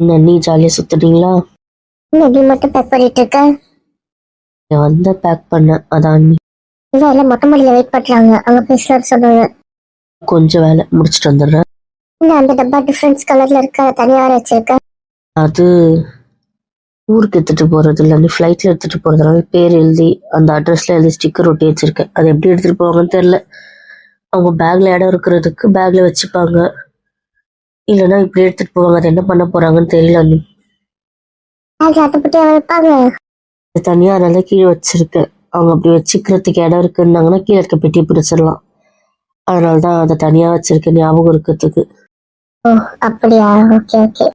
என்ன நீ ஜாலியா சுத்துறீங்களா? என்ன நீ மட்டும் பேக் பண்ணிட்டு இருக்க? நான் வந்த பேக் பண்ண அதான் நீ இல்ல இல்ல மொட்டை மாடியில வெயிட் பண்றாங்க அங்க பேசலாம்னு சொன்னாங்க கொஞ்சம் வேலை முடிச்சிட்டு வந்துடுறேன். இல்ல அந்த டப்பா டிஃபரன்ஸ் கலர்ல இருக்க அதை தனியா வேற வச்சிருக்க? அது ஊருக்கு எடுத்துட்டு போறது இல்லை நீ ஃப்ளைட்ல எடுத்துட்டு போறதுனால பேர் எழுதி அந்த அட்ரஸ்ல எழுதி ஸ்டிக்கர் ஒட்டி வச்சிருக்கேன். அது எப்படி எடுத்துட்டு போவாங்கன்னு தெரியல. அவங்க பேக்ல இடம் இருக்கிறதுக்கு பேக்ல வச்சுப்பாங்க. இல்லைன்னா இப்படி எடுத்துட்டு போவாங்க. அதை என்ன பண்ண போறாங்கன்னு தெரியல அது தனியா அதனால கீழே வச்சிருக்கேன் அவங்க அப்படி வச்சுக்கிறதுக்கு இடம் இருக்குன்னாங்கன்னா கீழே இருக்க பெட்டியை பிடிச்சிடலாம். அதனால தான் அதை தனியா வச்சிருக்கேன். ஞாபகம் இருக்கிறதுக்கு. ஓ அப்படியா? Okay okay.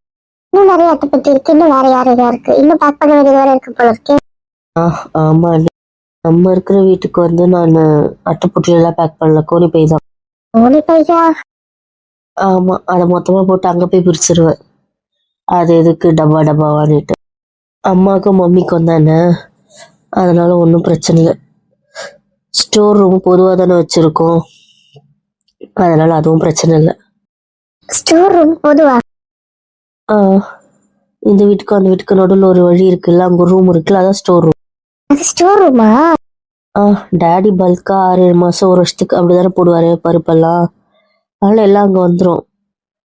இன்னும் நிறைய அட்டைப்பட்டி இருக்கு. இன்னும் வேற யார் யார் இருக்கு? இன்னும் பேக் பண்ண வேண்டியது வேற இருக்கு போல இருக்கு. ஆ ஆமா அண்ணி. நம்ம இருக்கிற வீட்டுக்கு வந்து நான் அட்டைப்பொட்டியெல்லாம் பேக் பண்ணல. கோணி பை தான். ஓனி பைசா ஆமா அதை மொத்தமா போட்டு அங்க போய் பிரிச்சிருவேன். அது எதுக்கு டப்பா டப்பாவான்னுட்டு. அம்மாக்கும் மம்மிக்கும் தானே? அதனால ஒன்றும் பிரச்சனை இல்லை. ஸ்டோர் ரூம் பொதுவாக தானே வச்சிருக்கோம். அதனால அதுவும் பிரச்சனை இல்லை. ஸ்டோர் ரூம் பொதுவா? ஆ, இந்த வீட்டுக்கு அந்த வீட்டுக்கு நடுவில் ஒரு வழி இருக்குல்ல அங்கே ரூம் இருக்குல்ல அதான் ஸ்டோர் ரூம். அது ஸ்டோர் ரூமா? ஆ டேடி பல்கா ஆறு ஏழு மாதம் ஒரு வருஷத்துக்கு அப்படிதானே போடுவாரு பருப்பெல்லாம். அதனால எல்லாம் அங்கே வந்துடும்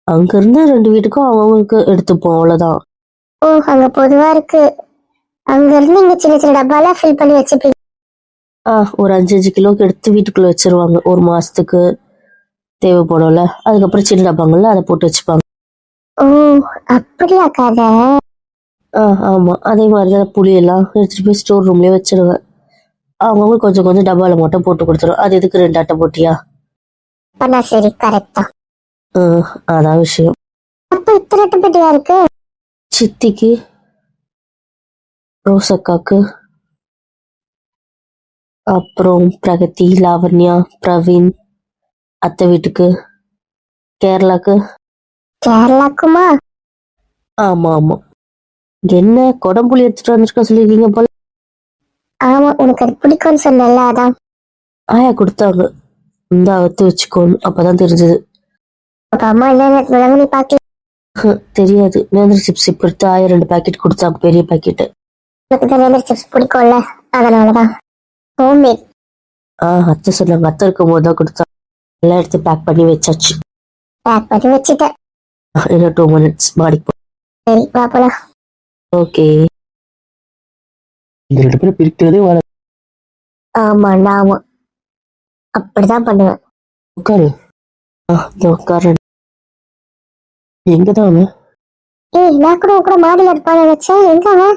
அங்கேருந்து ரெண்டு வீட்டுக்கும் அவங்களுக்கு எடுத்துப்போம் அவ்வளோதான் ஓ அங்க பொதுவா இருக்கு. அங்க இருந்து இங்க சின்ன சின்ன டப்பால ஃபில் பண்ணி வச்சுப்பீங்க. ஆ ஒரு அஞ்சு அஞ்சு கிலோக்கு எடுத்து வீட்டுக்குள்ள வச்சிருவாங்க. ஒரு மாசத்துக்கு தேவைப்படும்ல. அதுக்கப்புறம் சின்ன டப்பாங்கள்ல அதை போட்டு வச்சுப்பாங்க. ஓ அப்படியா கதை? ஆ ஆமா. அதே மாதிரி தான் புளியெல்லாம் எடுத்துட்டு போய் ஸ்டோர் ரூம்லயே வச்சிருவேன். அவங்கவுங்க கொஞ்சம் கொஞ்சம் டப்பால மட்டும் போட்டு கொடுத்துரும் அது எதுக்கு ரெண்டு அட்டை போட்டியா? பண்ணா சரி கரெக்ட் தான் அதான் விஷயம். அப்ப இத்தனை அட்டைப்பட்டியா இருக்கு? சித்திக்கு ரோசக்காக்கு அப்புறம் பிரகதி லாவண்யா பிரவீன் அத்தை வீட்டுக்கு கேரளாக்கு. கேரளாக்குமா? ஆமா ஆமா. என்ன கொடம்புளி எடுத்துட்டு வந்திருக்க சொல்லிருக்கீங்க போல. ஆமா உனக்கு அது பிடிக்கும்னு சொன்னல அதான். ஆயா கொடுத்தாங்க. இந்த அவுத்து வச்சுக்கோன்னு அப்பதான் தெரிஞ்சது. அப்ப அம்மா நீ பாக்கல தெரியாது. நேந்திர சிப்ஸ் இப்ப எடுத்து ஆயா ரெண்டு பாக்கெட் கொடுத்தாங்க பெரிய பாக்கெட் வேந்தர் சிப்ஸ் பிடிக்கும்ல அதனாலதான். ஹோம்மேட் ஆ அத்தை சொன்னாங்க அத்தை இருக்கும் போது தான் கொடுத்தாங்க எல்லாம் எடுத்து பேக் பண்ணி வச்சாச்சு. பேக் பண்ணி வச்சுட்டேன். இன்னும் டூ மினிட்ஸ் மாடிக்கு சரி வா போலாம். ஓகே. இந்த ரெண்டு பேரும் பிரிக்கிறதே வர ஆமாண்டா ஆமா. அப்படிதான் பண்ணுவேன். உட்காரு. ஆ இந்த உட்காரு எங்கதான் அவன்? ஏய் நான் கூட உன் கூட மாடியில இருப்பான்னு நினைச்சேன். எங்க அவன்?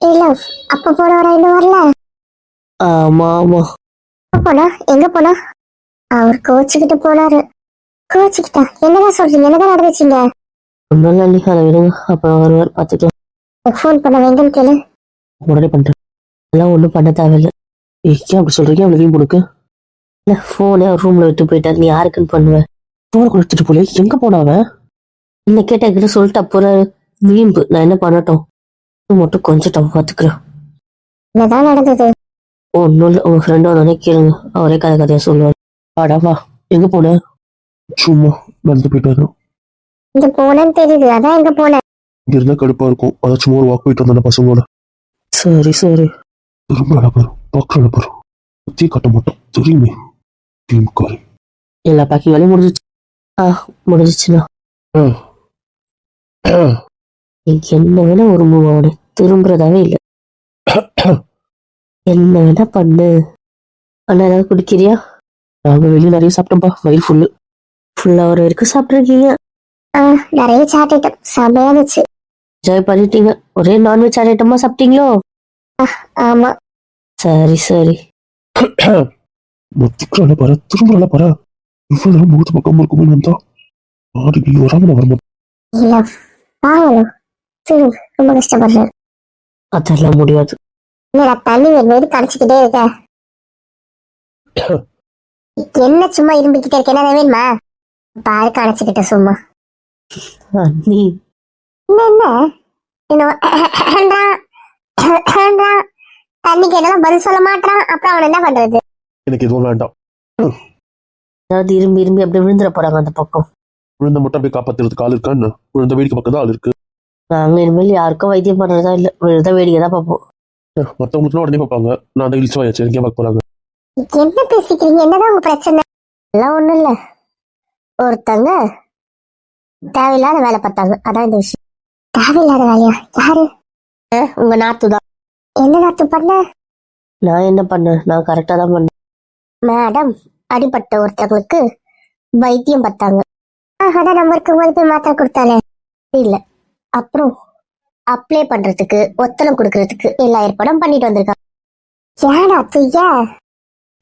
ஏய் லவ் அப்ப போனவரா இன்னும் வரல? ஆமா ஆமா. எப்ப போனா? எங்க போனா? அவர் கோச்சுக்கிட்டு போனாரு. கோச்சுக்கிட்டா? என்னதான் சொல்றீங்க? என்னதான் நடந்துச்சுங்க? ஒன்றும் இல்லை நீ அதை விடுங்க அப்புறம் வருவார் பார்த்துக்கலாம். ஃபோன் பண்ண வேண்டாம் கேளு. உடனே பண்றேன். அதெல்லாம் ஒன்றும் பண்ண தேவையில்லை. ஏன் அப்படி சொல்றீங்க? அவளுக்கு வீண் கொடுக்கு இல்லை ஃபோனே ரூம்ல விட்டு போயிட்டா நீ யாருக்குன்னு பண்ணுவேன் ஃபோனை கொடுத்துட்டு போல எங்க போனா அவன்? என்ன கேட்ட கிட்ட சொல்லிட்டு அப்புறம் வீம்பு. நான் என்ன பண்ணட்டும்? மட்டும் கொஞ்சம் டவு பார்த்துக்கிறேன் என்னதான் நடந்தது? ஒன்றும் இல்லை உங்க ஃப்ரெண்ட் வந்தோடனே கேளுங்க. அவரே கதை கதையா சொல்லுவார். வாடா வா. எங்க போன? சும்மா நடந்து போயிட்டு வரோம் இங்க போனேன்னு தெரியுது. அதான் எங்க போனேன் இங்க இருந்தா கடுப்பா இருக்கும். அதான் சும்மா ஒரு வாக் போயிட்டு வந்தேன் பசங்களோட. சரி சரி. ரொம்ப அழப்பாரு பார்க்க அழப்பாரு சுத்தி கட்ட மாட்டோம். தெரியுமே. டீம் காரி எல்லா பேக்கிங் வேலையும் முடிஞ்சிச்சு ஆ முடிஞ்சிச்சுண்ணா இன்னைக்கு என்ன வேணா ஒரு மூவ் ஆகணு திரும்புறதாவே இல்லை என்ன வேணா பண்ணு அண்ணா ஏதாவது குடிக்கிறியா நாங்க வெளியே நிறைய சாப்பிட்டோம்ப்பா வயிறு ஃபுல்லு ஃபுல்லா ஒரு வரைக்கும் சாப்பிட்ருக்கீங்க ஆ, நிறைய சாட் ஐட்டம் செமையா இருந்துச்சு என்ஜாய் பண்ணிட்டீங்க ஒரே நான்வெஜ் ஐட்டமா சாப்பிட்டீங்களோ ஆமா சரி சரி மொத்திக்கிறால பாரு திரும்பல பாரு. இவ்வளவு நேரம் முகத்து பக்கம் இருக்குமே வந்தா ஆடி நீ வராம நான் வரமாட்டேன். இல்ல பாவம் சரி ரொம்ப கஷ்டப்படுறேன். அதெல்லாம் முடியாது. என்னடா தண்ணி வேணும்? கடைச்சிக்கிட்டே இருக்க? என்ன சும்மா இரும்பிக்கிட்டே இருக்க? என்ன வேணுமா? பாரு கடைச்சிக்கிட்ட சும்மா. அண்ணி என்ன என்ன? இன்னும் வேண்டாம், வேண்டாம். தண்ணி கேட்டாலும் பதில் சொல்ல மாட்டான் அப்புறம் அவன் என்ன பண்றது? எனக்கு எதுவும் வேண்டாம். அதாவது இரும்பி இரும்பி அப்படி விழுந்துட போறாங்க அந்த பக்கம். விழுந்த மட்டும் அப்படியே காப்பாத்துறதுக்கு ஆள் இருக்கா என்ன? விழுந்த வேடிக்கை பக்கம் தான் ஆள் இருக்கு. நாங்கள் இனிமேல் யாருக்கும் வைத்தியம் பண்ணுறதா இல்லை விழுத வேடிக்கை தான் பார்ப்போம். மற்றவங்களுக்கு உடனே பார்ப்பாங்க. நான் தான் இழிச்சு வாயாச்சு எங்கேயா பார்க்க போறாங்க. என்ன பேசிக்கிறீங்க? என்னதான் உங்க பிரச்சனை? எல்லாம் ஒண்ணும் இல்ல. ஒருத்தங்க தேவையில்லாத வேலை பார்த்தாங்க. அதான் இந்த விஷயம். தேவையில்லாத வேலையா? யாரு? உங்கள் நாத்து தான். என்ன நாத்து பண்ண? நான் என்ன பண்ணேன்? நான் கரெக்டாக தான் பண்ணேன். மேடம் அடிபட்ட ஒருத்தவங்களுக்கு வைத்தியம் பார்த்தாங்க அதான் நம்ம இருக்கும்போது போய் மாத்திரை கொடுத்தாலே. இல்ல. அப்புறம் அப்ளை பண்றதுக்கு ஒத்தனம் கொடுக்கறதுக்கு எல்லா ஏற்பாடும் பண்ணிட்டு வந்திருக்காங்க. ஏடா துய்யா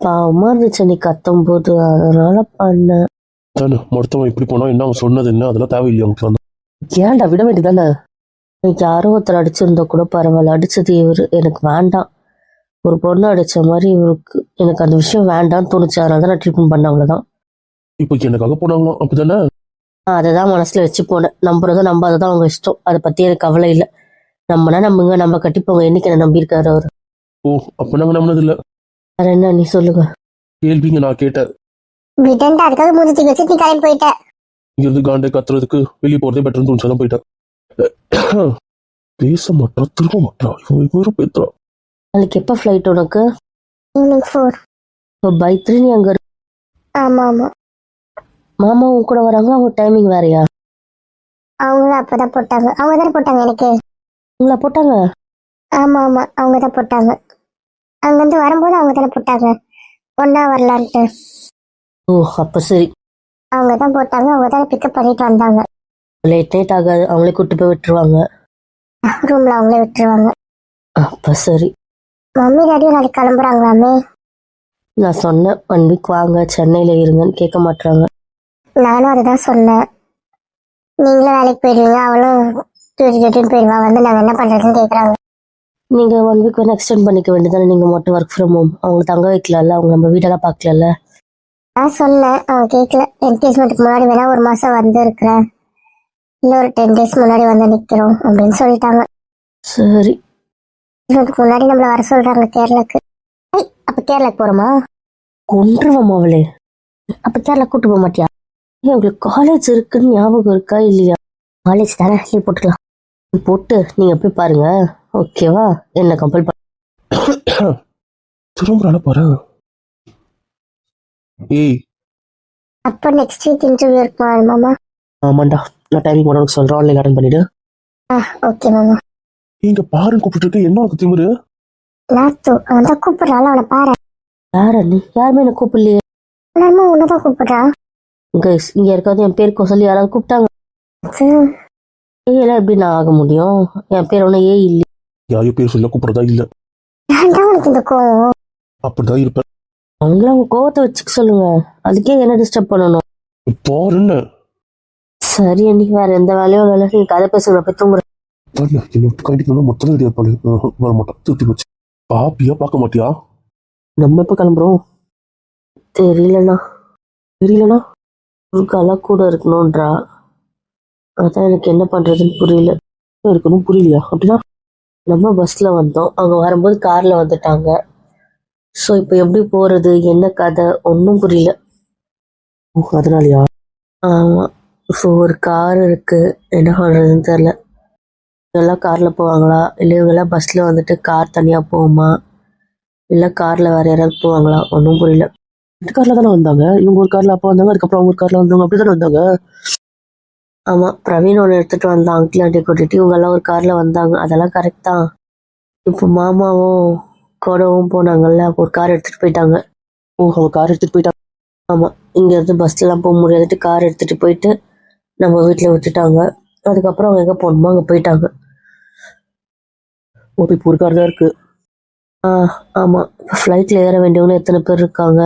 பாவமாக இருந்துச்சு நீ கத்தும் போது அதனால பண்ணேன். தானே இப்படி போனா என்ன அவன் சொன்னது என்ன? அதெல்லாம் தேவையில்லையா அவங்களுக்கு வந்து? ஏன்டா விட வேண்டியதானே? யாரோ ஒருத்தர் அடிச்சிருந்தா கூட பரவாயில்ல. அடிச்சது இவர் எனக்கு வேண்டாம். ஒரு பொண்ணு அடிச்ச மாதிரி இவருக்கு எனக்கு அந்த விஷயம் வேண்டாம்னு தோணுச்சு. அதனால தான் நான் ட்ரீட்மெண்ட் பண்ண அவ்வளோதான் இப்போ எனக்காக போனாங்களாம் அப்படிதானே? நான் அதை தான் மனசில் வச்சு போனேன். நம்புறதோ நம்பாததோ அவங்க இஷ்டம். அதை பற்றி எனக்கு கவலை இல்லை. நம்மனா நம்புங்க நம்ம கட்டிப்போங்க. என்னைக்கு என்ன நம்பியிருக்காரு அவர்? ஓ அப்ப நாங்க நம்பினது இல்ல வேற என்ன நீ சொல்லுங்க. கேள்விங்க நான் கேட்டேன். விடண்டா அதுக்காக மூஞ்சி தூக்கி வச்சு நீ கிளம்பி போயிட்ட. இங்க இருந்து காண்டே கத்துறதுக்கு வெளியே போறதே பெட்டர்னு தோணுச்சு தான் போயிட்டேன். பேச மாட்டா திரும்ப மாட்டா. இவன் இவரும் பேத்துறா நாளைக்கு எப்போ ஃப்ளைட் உனக்கு? ஈவினிங் ஃபோர் இப்போ பை த்ரீ நீ அங்கே ஆமா ஆமா. மாமா உன் கூட வராங்க அவங்க டைமிங் வேறையா? அவங்களும் அப்பதான் போட்டாங்க. அவங்க தானே போட்டாங்க எனக்கு. உங்களை போட்டாங்க? ஆமா ஆமா. அவங்க தான் போட்டாங்க. அங்கிருந்து வரும்போது அவங்க தானே போட்டாங்க. ஒன்னா வரலான்ட்டு. ஓ அப்போ சரி. அவங்க தான் போட்டாங்க. அவங்க தான் பிக்கப் பண்ணிட்டு வந்தாங்க. லேட் நைட் ஆகாது. அவங்களே கூட்டு போய் விட்டுருவாங்க. ரூம்ல அவங்களே விட்டுருவாங்க. அப்போ சரி. மம்மி டாடியும் நாளைக்கு கிளம்புறாங்களாமே? நான் சொன்னேன் ஒன் வீக் வாங்க சென்னையில் இருங்கன்னு கேட்க மாட்டாங்க நானும் அதுதான் சொன்னேன். நீங்களும் வேலைக்கு போயிடுவீங்க அவளும் டியூட்டி டியூட்டின்னு போயிடுவா. வந்து நாங்க என்ன பண்றதுன்னு கேக்குறாங்க. நீங்கள் ஒன் வீக் வேணா எக்ஸ்டெண்ட் பண்ணிக்க வேண்டியதானே நீங்கள் மட்டும் ஒர்க் ஃப்ரம் ஹோம் அவங்க தங்க வைக்கலாம்ல அவங்க நம்ம வீடெல்லாம் பார்க்கலல்ல நான் சொன்னேன் அவன் கேட்கல என்கேஜ்மெண்ட்டுக்கு முன்னாடி வேணா ஒரு மாசம் வந்து இருக்கிறேன். இல்லை ஒரு டென் டேஸ் முன்னாடி வந்து நிக்கிறோம் அப்படின்னு சொல்லிட்டாங்க. சரி. முன்னாடி நம்மள வர சொல்றாங்க கேரளாக்கு. ஐ, அப்ப கேரளாக்கு போறோமா? கொன்றுவோம் அவளே. அப்போ கேரளா கூட்டு போக மாட்டியா? ஏன் உங்களுக்கு காலேஜ் இருக்குன்னு ஞாபகம் இருக்கா இல்லையா? காலேஜ் தானே லீவ் போட்டுக்கலாம். போட்டு நீங்கள் போய் பாருங்க. ஓகேவா என்ன கம்பல் பண்ண திரும்புறால பாரு. ஏய். அப்போ நெக்ஸ்ட் வீக் இன்டர்வியூ இருக்குமா மாமா? ஆமாண்டா. நான் டைமிங் உனக்கு சொல்கிறேன் ஆன்லைன் அட்டன் பண்ணிவிடு ஆ ஓகே மாமா. இங்க பாருன்னு கூப்பிட்டு இருக்க என்ன உனக்கு திமிரு? நாத்து அவன் தான் கூப்பிடுறாள் அவனை பாரு. யாரா நீ யாருமே என்ன கூப்பிடலையே. நம்ம உன்னதான் கூப்பிடுறான் கைஸ் இங்கே இருக்காது என் பேருக்கு சொல்லி யாராவது கூப்பிட்டாங்க? ஏலாம் எப்படி நான் ஆக முடியும்? என் பேர் ஒன்றும் ஏ இல்லை. யாரையோ பேர் சொல்ல கூப்பிடுறதா இல்ல. ஏன்டா உனக்கு இந்த கோவம்? அப்படிதான் இருப்பேன் அவங்கள அவங்க கோவத்தை வச்சுக்க சொல்லுங்க. அதுக்கே என்ன டிஸ்டர்ப் பண்ணணும்? பாருன்னு சரி அண்ணி வேற எந்த வேலையும் இல்லை. நீ கதை பேசுங்க போய் தூங்குறேன் பாருங்க என்ன விட்டு கண்டிக்கணும் மொத்தம் பாரு வர மாட்டான் திருப்பி வச்சு. பாப்பியா பார்க்க மாட்டியா? நம்ம எப்போ கிளம்புறோம்? தெரியலண்ணா. தெரியலண்ணா? உருக்காலாம் கூட இருக்கணும்ன்றா. அதான் எனக்கு என்ன பண்றதுன்னு புரியல. இருக்கணும் புரியலையா? அப்படின்னா? நம்ம பஸ்ல வந்தோம். அவங்க வரும்போது கார்ல வந்துட்டாங்க. ஸோ இப்போ எப்படி போறது? என்ன கதை? ஒன்றும் புரியல. ஓ, அதனாலயா? ஆமாம் ஸோ ஒரு கார் இருக்கு. என்ன பண்ணுறதுன்னு தெரில எல்லாம் காரில் போவாங்களா? இல்லை இவங்கெல்லாம் பஸ்ஸில் வந்துட்டு கார் தனியாக போகுமா? இல்லை காரில் வேற யாராவது போவாங்களா? ஒன்றும் புரியல. ரெண்டு கார்ல தானே வந்தாங்க. இவங்க ஒரு கார்ல அப்பா வந்தாங்க அதுக்கப்புறம் அவங்க ஒரு கார்ல வந்தாங்க அப்படிதானே வந்தாங்க? ஆமாம் பிரவீன் ஒன்று எடுத்துகிட்டு வந்தான் அங்கிள் ஆண்டி கூட்டிட்டு. இவங்கெல்லாம் ஒரு காரில் வந்தாங்க. அதெல்லாம் கரெக்ட் தான். இப்போ மாமாவும் கூடவும் போனாங்கல்ல ஒரு கார் எடுத்துகிட்டு போயிட்டாங்க. ஓ அவங்க கார் எடுத்துட்டு போயிட்டாங்க. ஆமாம் இங்கேருந்து பஸ்லலாம் போக முடியாதுட்டு கார் எடுத்துகிட்டு போயிட்டு நம்ம வீட்டில் விட்டுட்டாங்க. அதுக்கப்புறம் அவங்க எங்கே போகணுமோ அங்கே போயிட்டாங்க. ஓ இப்போ தான் இருக்கு. ஆ ஆமாம் இப்போ ஃப்ளைட்டில் ஏற வேண்டியவங்க எத்தனை பேர் இருக்காங்க?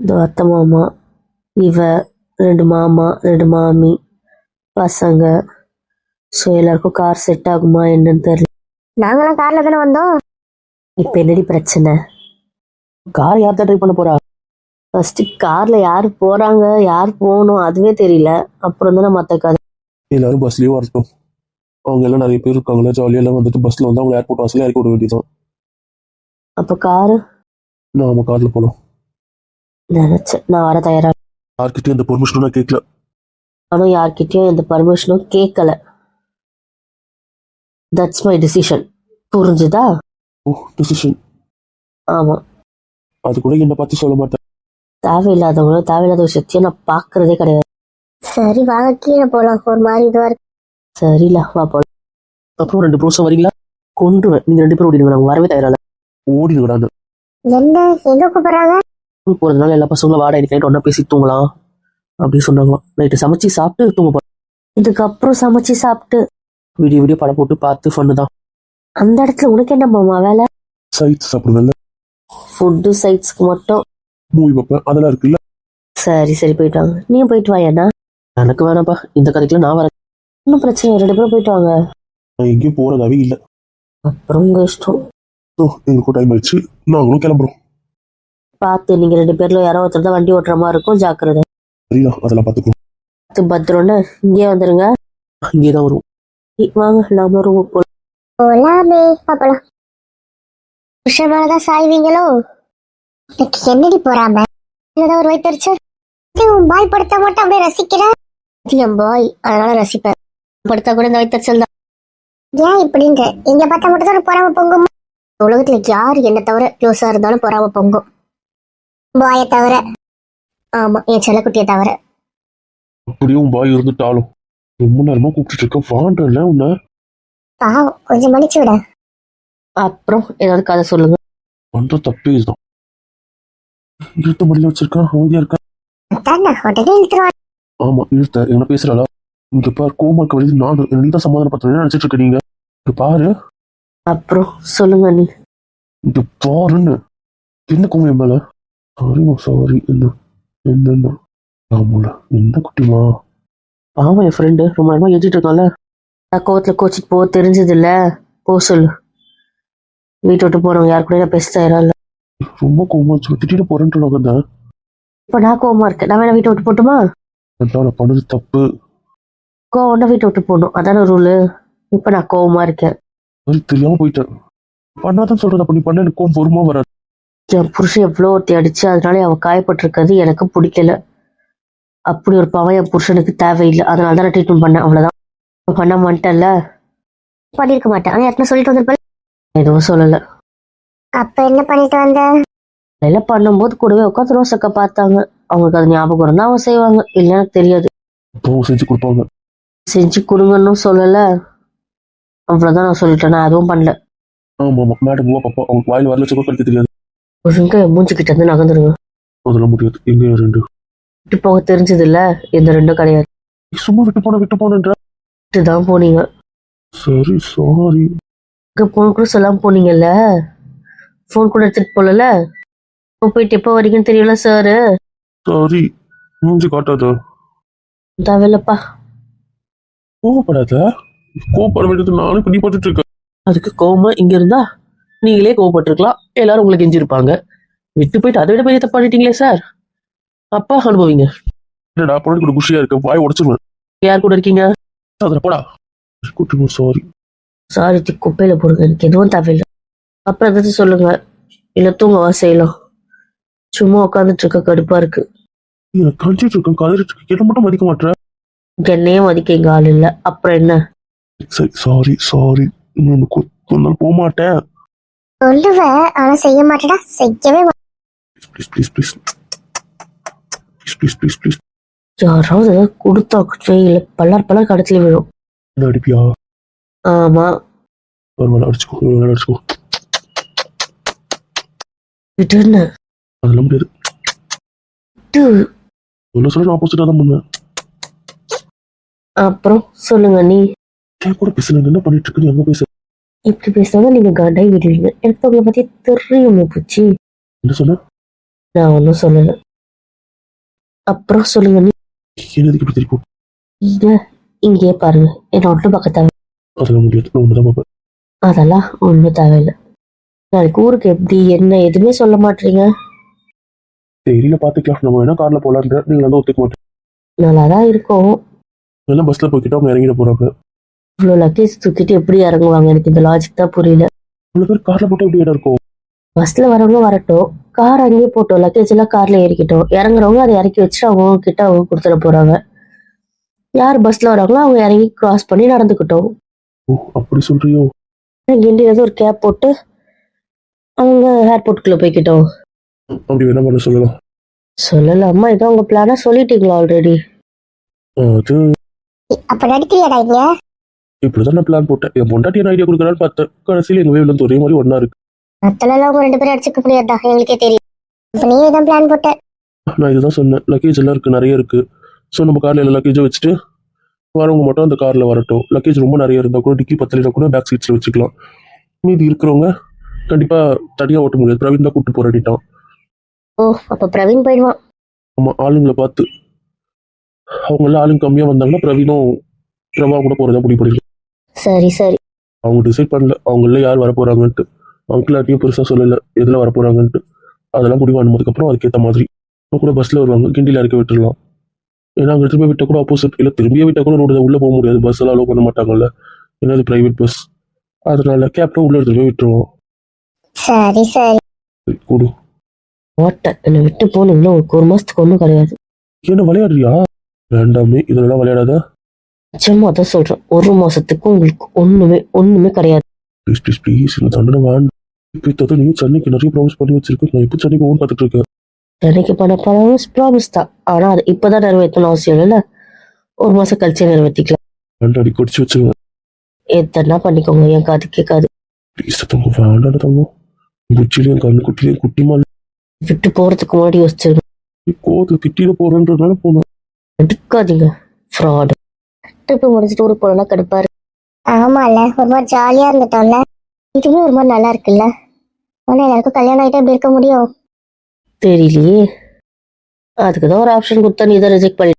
இந்த அத்தை மாமா இவ ரெண்டு மாமா ரெண்டு மாமி பசங்க. ஸோ எல்லாருக்கும் கார் செட் ஆகுமா என்னன்னு தெரியல. நாங்களாம் கார்ல தானே வந்தோம். இப்போ என்னடி பிரச்சனை? கார் யார் தான் ட்ரைவ் பண்ண போறா ஃபர்ஸ்ட் கார்ல யார் போறாங்க யார் போகணும் அதுவே தெரியல. அப்புறம் தானே மற்ற கதை எல்லாரும் பஸ்லயே வரட்டும். அவங்க எல்லாம் நிறைய பேர் இருக்காங்களா ஜாலியா எல்லாம் வந்துட்டு பஸ்ல வந்து அவங்க ஏர்போர்ட் வாசல்ல இறக்கி விட வேண்டியதான் அப்போ காரு நாம கார்ல போலாம். நினைச்சேன். நான் வர தயாரா? யார்கிட்டயும் அந்த பெர்மிஷனும் நான் கேட்கல. நானும் யார்கிட்டயும் எந்த பர்மிஷனும் கேட்கல. தட்ஸ் மை டிசிஷன் புரிஞ்சுதா? ஓ டிசிஷன் ஆமா. அது கூட என்னை பத்தி சொல்ல மாட்டேன். தேவையில்லாதவங்கள தேவையில்லாத விஷயத்தையும் நான் பார்க்கறதே கிடையாது. சரி வாங்க கீழே போலாம். ஒரு மாதிரி இதுவா இருக்கு. சரில வா போல அப்புறம் ரெண்டு ப்ரோஸும் வரீங்களா? கொண்டுருவேன் நீங்க ரெண்டு பேரும் ஓடிடுங்க. நாங்க வரவே தயாரில்ல ஓடிடுங்கடான்னு என்ன? எங்க கூப்பிடுறாங்க? ஸ்கூல் போறதுனால எல்லா பசங்களும் வாடகை இன்னைக்கு நைட் ஒன்றா பேசி தூங்கலாம். அப்படின்னு சொன்னாங்க நைட்டு சமைச்சு சாப்பிட்டு தூங்க போறோம் இதுக்கப்புறம் சமைச்சு சாப்பிட்டு. விடிய விடிய படம் போட்டு பார்த்து ஃபன்னு தான். அந்த இடத்துல உனக்கு என்ன மாமா வேலை? சைட்ஸ் சாப்பிடுவேன்ல. ஃபுட்டு சைட்ஸ்க்கு மட்டும். மூவி பார்ப்பேன். அதெல்லாம் இருக்குல்ல. சரி சரி போயிட்டு வாங்க. நீங்க போயிட்டு வாயண்ணா. எனக்கு வேணாப்பா இந்த கதைக்குள்ள நான் வரேன். ஒன்றும் பிரச்சனை ரெண்டு பேரும் போயிட்டு வாங்க. நான் எங்கேயும் போறதாவே இல்லை. அப்புறம் உங்க இஷ்டம். ஸோ எங்களுக்கும் டைம் ஆயிடுச்சு. நாங்களும் கிளம்புறோம். பார்த்து நீங்க ரெண்டு பேர்ல யாரோ ஒருத்தர் தான் வண்டி ஓட்டுற மாதிரி இருக்கும் ஜாக்கிரதை. சரியா அதெல்லாம் பார்த்துக்கலாம் பார்த்து பத்திரம்னு இங்கே வந்துருங்க. இங்கே தான் வரும் இ- வாங்க நாம ரூமுக்கு போகலாம் போலாமே பாப்பலாம் புருஷன் மேலதான் சாய்வீங்களோ? எனக்கு என்னடி போறாம ஏதாவது ஒரு வைத்தறிச்சு உன் பாய் படுத்த மட்டும் அப்படியே ரசிக்கிற? இது என் பாய் அதனால ரசிப்பேன். படுத்தா கூட இந்த வைத்தறிச்சல் தான் ஏன் இப்படின்ற இங்க பார்த்தா மட்டும் தான் பொறாம பொங்கும். உலகத்துல யாரு என்ன தவிர க்ளோஸா இருந்தாலும் பொறாம பொங்கும். பாய தவிர. ஆமா என் செல்லக்குட்டியை தவிர. அப்படியும் பாய் இருந்துட்டாலும். ரொம்ப நேரமா கூப்பிட்டு இருக்க வாண்டல உன்னை. பாவம் கொஞ்சம் மன்னிச்சு விட. அப்புறம் ஏதாவது கதை சொல்லுங்க. பண்ற தப்பே இதுதான். இழுத்த மடியில வச்சிருக்கான் அமைதியா இருக்கா? தானே உடனே இழுத்துருவான். ஆமா இழுத்த என்ன பேசுறாளா? இங்க பாரு கோமா இருக்க வழி என்ன நீ தான் சமாதானப்படுத்த நினைச்சிட்டு இருக்க நீங்க? இங்க பாரு. அப்புறம் சொல்லுங்க நீ. இங்க பாருன்னு. என்ன கோமா என் மேல? சாரிமா சாரி என்ன என்ன ஆமால என்ன குட்டிமா? பாவம் என் ஃப்ரெண்டு ரொம்ப நேரமா ஏற்றிட்டு இருக்கான்ல. நான் கோவத்துல கோச்சிட்டு போக தெரிஞ்சது இல்ல போ சொல்லு. வீட்டை விட்டு போறவங்க யாரு கூட நான் பேச தயாரா இல்ல ரொம்ப கோமா சொல்லி திட்டிட்டு நான் வந்தேன் இப்ப நான் கோவமா இருக்கேன். நான் வேணா வீட்டை விட்டு போட்டுமா? நான் பண்ணது தப்பு. கோவம்னா வீட்டை விட்டு போகணும். அதான ரூலு இப்ப நான் கோவமா இருக்கேன். தெரியாம போயிட்டேன். பண்ணாதான் சொல்றேன். அப்ப நீ பண்ண எனக்கு கோவம் பொறுமா வராது. என் புருஷன் எவ்வளோ ஒருத்தி அடிச்சு அதனால அவ காயப்பட்டிருக்கிறது எனக்கு பிடிக்கல. அப்படி ஒரு பாவம் என் புருஷனுக்கு தேவையில்லை. அதனால தான் நான் ட்ரீட்மெண்ட் பண்ணேன். அவ்வளவுதான். இப்ப பண்ண மாட்டேன்ல. பண்ணிருக்க மாட்டேன். அவன் யாருன்னா சொல்லிட்டு வந்திருப்பேன் எதுவும் சொல்லல. அப்ப என்ன பண்ணிட்டு வந்த? காலையில பண்ணும்போது கூடவே உட்காந்து ரோசக்கா பார்த்தாங்க. அவங்களுக்கு அது ஞாபகம் இருந்தா அவங்க செய்வாங்க. இல்லைன்னா எனக்கு தெரியாது. செஞ்சு கொடுப்பாங்க. செஞ்சு கொடுங்கன்னு சொல்லல. அவ்வளவுதான் நான் சொல்லிட்டேன். நான் அதுவும் பண்ணல. ஆமா ஆமா. மேடம் பூவா பாப்பா அவங்களுக்கு வாயில் வரல தெரியாது. மூஞ்சிக்கிட்ட இருந்து நகர்ந்துருங்க. அதெல்லாம் முடியாது. எங்க ரெண்டு? விட்டு போக தெரிஞ்சது இல்ல இந்த ரெண்டும் கிடையாது. சும்மா விட்டு போன விட்டு போனன்ற. விட்டு தான் போனீங்க. சரி சாரி அங்க போன் கூட சொல்லாம போனீங்கல்ல? ஃபோன் கூட எடுத்துட்டு போகல இப்போ போயிட்டு எப்போ வரீங்கன்னு தெரியல சார் சாரி. மூஞ்சி காட்டாத. தேவையில்லப்பா. கோவப்படாத. கோவப்பட வேண்டியது நானும் நீ பார்த்துட்டு இருக்கேன் அதுக்கு கோவமா இங்க இருந்தா நீங்களே கோவப்பட்டிருக்கலாம். எல்லாரும் உங்களுக்கு எஞ்சிருப்பாங்க விட்டு போயிட்டு அதை விட பெரிய தப்பு பண்ணிட்டீங்களே சார்? அப்பா அனுபவிங்க. என்னடா பொண்ணு கூட குஷியா இருக்க வாய் உடச்சிருவேன். யார் கூட இருக்கீங்க? அதுல போடா. குட்டி சாரி சாரி தி குப்பையில போடுங்க. எனக்கு எதுவும் தேவையில்லை. அப்புறம் ஏதாச்சும் சொல்லுங்க. இல்ல தூங்கவா செய்யலாம். சும்மா உட்காந்துட்டு இருக்க கடுப்பா இருக்கு. கஞ்சிட்டு இருக்கேன் கதறிட்டு இருக்கேன். மட்டும் மதிக்க மாட்டேன் என்னையே மதிக்க இங்க ஆள் இல்ல. அப்புறம் என்ன? சரி சாரி சாரி இன்னும் கொண்டாலும் போக மாட்டேன் சொல்லுவ ஆனா செய்ய மாட்டேடா. செய்யவே மாட்டேன். Please please please please please please please யாராவது கொடுத்தா இல்ல. பல்லார் பல்லார் கடத்துல விழும். என்ன அடிப்பியா? ஆமா. பரவாயில்ல அடிச்சுக்கோ ஒரு வேலை அடிச்சுக்கோ. விட்டுன்னு அதெல்லாம் முடியாது. விட்டு. சொல்ல சொல்ல ஆப்போசிட்டா தான் பண்ணுவேன். அப்புறம் சொல்லுங்க நீ என் கூட பேசல என்ன பண்ணிட்டு இருக்கு நீ அங்க பேச இப்படி பேசினாதான் நீங்க காண்டாய் விடுவீங்க எனக்கு உங்களை பத்தி தெரியும் பூச்சி. என்ன சொன்ன? நான் ஒன்றும் சொல்லல. அப்புறம் சொல்லுங்க நீ என்னதுக்கு இப்படி திருப்பி இங்க இங்கேயே பாருங்க. என்ன ஒன்றும் பார்க்க தேவை அதெல்லாம் முடியாது. நான் பார்ப்பேன். அதெல்லாம் ஒன்றும் தேவையில்லை நாளைக்கு ஊருக்கு எப்படி என்ன எதுவுமே சொல்ல மாட்டீங்க? தெரியல பாத்துக்கலாம் நம்ம வேணா கார்ல போலான்ற. நீங்க வந்து ஒத்துக்க மாட்டேன் நல்லா தான் இருக்கும். எல்லாம் பஸ்ல போய்கிட்டு அவங்க இறங்கிட போறாங்க இவ்வளோ லக்கேஜ் தூக்கிட்டு எப்படி இறங்குவாங்க? எனக்கு இந்த லாஜிக் தான் புரியல. இவ்வளவு பேர் கார்ல போட்டா எப்படி இடம் இருக்கும்? பஸ்ல வரவங்க வரட்டும். கார் அங்கேயே போட்டோம். லக்கேஜ் எல்லாம் கார்ல ஏறிக்கிட்டோம். இறங்குறவங்க அதை இறக்கி வச்சுட்டு அவங்க கிட்ட அவங்க கொடுத்துட போறாங்க. யார் பஸ்ல வராங்களோ அவங்க இறங்கி கிராஸ் பண்ணி நடந்துக்கிட்டோம். ஓ அப்படி சொல்றியோ? கிண்டியில் ஏதோ ஒரு கேப் போட்டு அவங்க ஏர்போர்ட்டுக்குள்ளே போய்க்கிட்டோம். அப்படி வேணா பண்ண சொல்லலாம். சொல்லலாமா? இதான் உங்கள் பிளானாக சொல்லிட்டீங்களா ஆல்ரெடி அது அப்ப நடிக்கிறியாடா இங்க இப்படிதான் நான் பிளான் போட்டேன். என் பொண்டாட்டி என்ன ஐடியா கொடுக்குறான்னு பார்த்தேன். கடைசியில் எங்க வேவ்ல ஒரே மாதிரி ஒண்ணா இருக்கு. மத்தெல்லாம் உங்க ரெண்டு பேரும் அடிச்சுக்க முடியாதா? எங்களுக்கே தெரியும். இப்ப நீ தான் பிளான் போட்ட. நான் இதுதான் சொன்னேன். லக்கேஜ் எல்லாம் இருக்கு நிறைய இருக்கு. ஸோ நம்ம கார்ல எல்லா லக்கேஜும் வச்சுட்டு வரவங்க மட்டும் அந்த கார்ல வரட்டும். லக்கேஜ் ரொம்ப நிறைய இருந்தா கூட டிக்கி பத்தலைனா கூட பேக் சீட்ஸ்ல வச்சுக்கலாம். மீதி இருக்கிறவங்க கண்டிப்பா தனியா ஓட்ட முடியாது. பிரவீன் தான் கூட்டு போராடிட்டான் ஓ அப்போ பிரவீன் போயிடுவான். ஆமா ஆளுங்களை பார்த்து. அவங்க எல்லாம் ஆளுங்க கம்மியா வந்தாங்கன்னா பிரவீனும் பிரபா கூட போறதா முடிவு பண்ணிருக்கோம் சரி சரி. அவங்க டிசைட் பண்ணல. அவங்கள யார் வர போறாங்கன்ட்டு அங்கிளாட்டியும் பெருசா சொல்லல. எதுல வர போறாங்கன்ட்டு அதெல்லாம் முடிவு ஆனதுக்கப்புறம் அதுக்கேற்ற மாதிரி. அவங்க கூட பஸ்ல வருவாங்க. கிண்டில இறக்கி விட்டுடலாம். ஏன்னா அங்க திரும்பி விட்டா கூட ஆப்போசிட் இல்ல திரும்பியே விட்டா கூட ரோடு உள்ள போக முடியாது. பஸ் எல்லாம் அலோவ் பண்ண மாட்டாங்கல்ல. ஏன்னா இது பிரைவேட் பஸ் அதனால கேப்டன் உள்ள எடுத்துட்டு போய் விட்டுருவோம். சரி சரி. கூடு. ஓட்ட என்னை விட்டு போனீங்களோ ஒரு மாசத்துக்கு ஒன்றும் கிடையாது. என்ன விளையாடுறியா? வேண்டாமே இதெல்லாம் விளையாடாத. நிச்சயமா அதான் சொல்றேன். ஒரு மாசத்துக்கு உங்களுக்கு ஒண்ணுமே ஒண்ணுமே கிடையாது. ப்ளீஸ் ப்ளீஸ் ப்ளீஸ் இந்த தண்டனை வேண்டாம் இப்போ இத்தனை நீ சென்னைக்கு நிறைய ப்ராமிஸ் பண்ணி வச்சிருக்கேன் நான் இப்போ சென்னைக்கு ஓன் பார்த்துட்டு இருக்கேன்? எனக்கு பண்ண ப்ராமிஸ் ப்ராமிஸ் தான். ஆனா அது இப்பதான் நிறைவேற்றணும் அவசியம் இல்லைல்ல? ஒரு மாசம் கழிச்சு நிறைவேற்றிக்கலாம் வேண்டாடி கொடிச்சு வச்சிருவேன் எத்தனா பண்ணிக்கோங்க. என் காது கேட்காது. ப்ளீஸ் தங்க வேண்டாம் தங்கம் குச்சிலையும் கண்ணு குட்டிலையும் குட்டிமா விட்டு போறதுக்கு முன்னாடி யோசிச்சிருங்க. கோத்து கிட்டியில போறேன்றதுனால போனேன் எடுக்காதீங்க ஃப்ராடு ட்ரிப்பு முடிச்சுட்டு ஊருக்கு போனா கடுப்பா இருக்கு ஆமால ஒரு மாதிரி ஜாலியா இருந்துட்டோம்ல. இதுவே ஒரு மாதிரி நல்லா இருக்குல்ல? ஆனா எல்லாருக்கும் கல்யாணம் ஆயிட்டா எப்படி இருக்க முடியும்? தெரியலையே. அதுக்கு தான் ஒரு ஆப்ஷன் கொடுத்தா நீ தான் ரிஜெக்ட் பண்ணி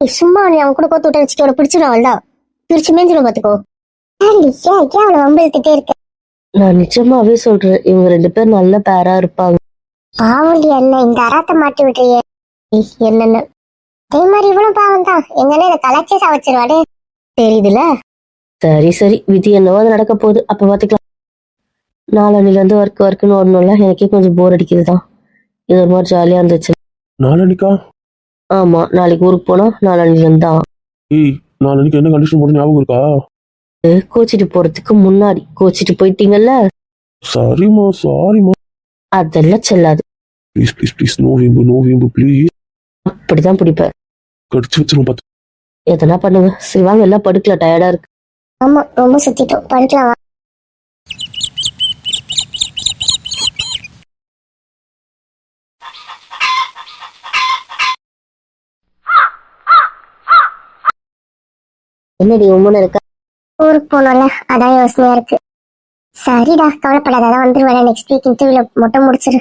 சும்மா நீ அவன் கூட கோத்து விட்டு வச்சுட்டு அவனை பிடிச்சிடும் அவள்தான் பிரிச்சு மேஞ்சிடும் ஏன் அவனை வம்பிழுத்துட்டே இருக்க? நான் நிச்சயமாவே சொல்றேன் இவங்க ரெண்டு பேரும் நல்ல பேரா இருப்பாங்க. பாவண்டி என்ன இந்த அராத்த மாட்டி விட்டுறியே. என்னன்னு அதே மாதிரி இவனும் பாவம் தான் எங்கன்னா எனக்கு கலாச்சே சாவச்சிருவாடே தெரியுதுல? சரி சரி. விதி என்னவோ அது நடக்க போகுது. அப்ப பாத்துக்கலாம். நாளன்னில இருந்து ஒர்க் ஒர்க்குன்னு வரணும்ல எனக்கே கொஞ்சம் போர் அடிக்குது தான் இது ஒரு மாதிரி ஜாலியா இருந்துச்சு. நாளன்னைக்கா ஆமா நாளைக்கு ஊருக்கு போனா நாளன்னில இருந்து தான் ஏய் நாளன்னைக்கு என்ன கண்டிஷன் போட ஞாபகம் இருக்கா? கோச்சிட்டு போறதுக்கு முன்னாடி. கோச்சிட்டு போயிட்டீங்கல்ல? சாரிம்மா சாரிம்மா அதெல்லாம் செல்லாது. ப்ளீஸ் ப்ளீஸ் ப்ளீஸ் நோ வீம்பு நோ வீம்பு ப்ளீஸ் அப்படிதான் பிடிப்பேன். கடிச்சு வச்சிரும் பார்த்து எதனா பண்ணுங்க. சரி வாங்க எல்லாம் படுக்கல டயர்டா இருக்கு. ஆமா ரொம்ப சுத்திட்டோம். படிக்கலாம். வா. என்னடி உம்மன்னு இருக்கா? ஊருக்கு போனோம்ல அதான் யோசனையா இருக்கு. சரிடா கவலைப்படாத அதான் வந்துருவேன் நெக்ஸ்ட் வீக் இன்டர்வியூல மட்டும் முடிச்சிரு.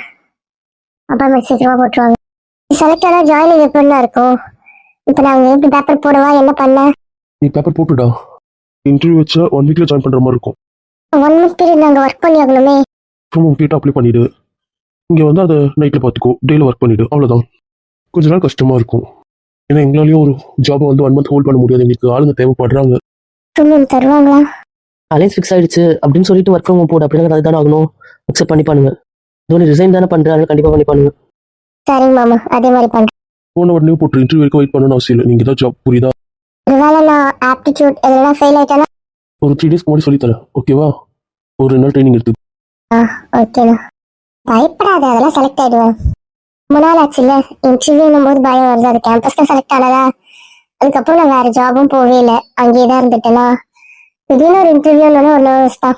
அப்பாயின்மெண்ட் சீக்கிரமா போட்டுருவாங்க. செலக்ட் ஆனா ஜாயினிங் எப்படின்னா இருக்கும்? இப்போ நாங்க எப்படி பேப்பர் போடவா? என்ன பண்ண? நீ பேப்பர் போட்டுடா. இன்டர்வியூ வச்சா ஒன் வீக்ல ஜாயின் பண்ற மாதிரி இருக்கும். ஒன் மந்த் பீரியட் நாங்க ஒர்க் பண்ணி ஆகணுமே ஃப்ரம் கேட்டு அப்ளை பண்ணிடு. இங்க வந்து அதை நைட்ல பார்த்துக்கோ டேல ஒர்க் பண்ணிடு. அவ்வளவுதான். கொஞ்ச நாள் கஷ்டமா இருக்கும். ஏன்னா எங்களாலேயும் ஒரு ஜாப் வந்து ஒன் மந்த் ஹோல்ட் பண்ண முடியாது. எங்களுக்கு ஆளுங்க தேவைப்படுறாங்க. தருவாங்களா? காலேஜ் ஃபிக்ஸ் ஆயிடுச்சு. அப்படின்னு சொல்லிட்டு ஒர்க் ஃப்ரம் போடு. அப்படின்னு அதுதானே ஆகணும். அக்செப்ட் பண்ணி பண்ணுங்க தோனி ரிசைன் தானே பண்றாங்க கண்டிப்பா பண்ணி பண்ணுங்க சரிங்க மாமா. அதே மாதிரி பண்றேன். போன உடனே போட்டு இன்டர்வியூ வரைக்கும் வெயிட் பண்ணணும்னு அவசியம் இல்லை. நீங்க தான் ஜாப் புரியுதா? ஒருவேளை நான் ஆப்டிடியூட் எல்லாம் ஃபெயில் ஒரு த்ரீ டேஸ்க்கு முன்னாடி சொல்லித்தரேன். ஓகேவா ஒரு ரெண்டு நாள் ட்ரைனிங் எடுத்து. ஓகேண்ணா பயப்படாத அதெல்லாம் செலக்ட் ஆயிடுவேன். ரொம்ப நாள் ஆச்சுல்ல? இன்டர்வியூனும் போது பயம் வருது. அது கேம்பஸ்ல செலக்ட் ஆனதா? அதுக்கப்புறம் நான் வேற ஜாபும் போவே இல்லை. அங்கேயே தான் இருந்துட்டேனா? திடீர்னு ஒரு இன்டர்வியூன்னு ஒரு நர்வஸ் தான்.